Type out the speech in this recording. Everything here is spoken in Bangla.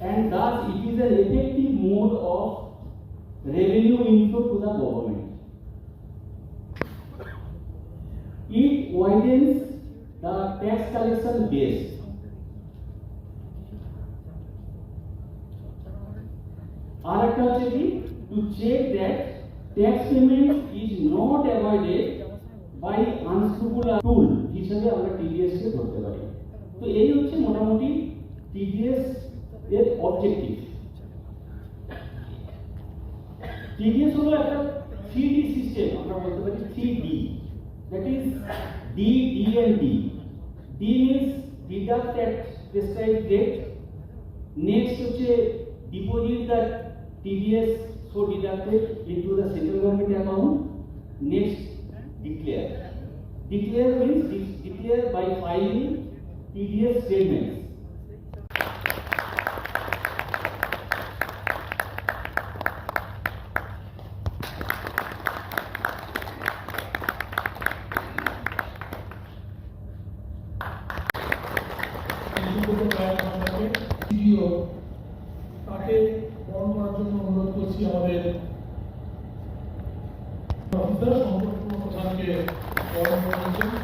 and thus it is an effective mode of revenue inflow to the government. It widens the tax collection base. আর একটা হচ্ছে কি to check that tax payment is not avoided by unscrupulous আমরা টিডিএস কে ধরতে পারি তো এই হচ্ছে মোটামুটি টিডিএস এর অবজেক্টিভ টিডিএস হলো একটা থ্রিডি সিস্টেম আমরা বলতে পারি three that is D D and D D means deduct at prescribe date next হচ্ছে deposit that TDS so deducted into the central government account next declare declare means declare by filing TDS statements তাকে বরণ করার জন্য অনুরোধ করছি আমাদের সম্পর্ক প্রধানকে বরণ করার জন্য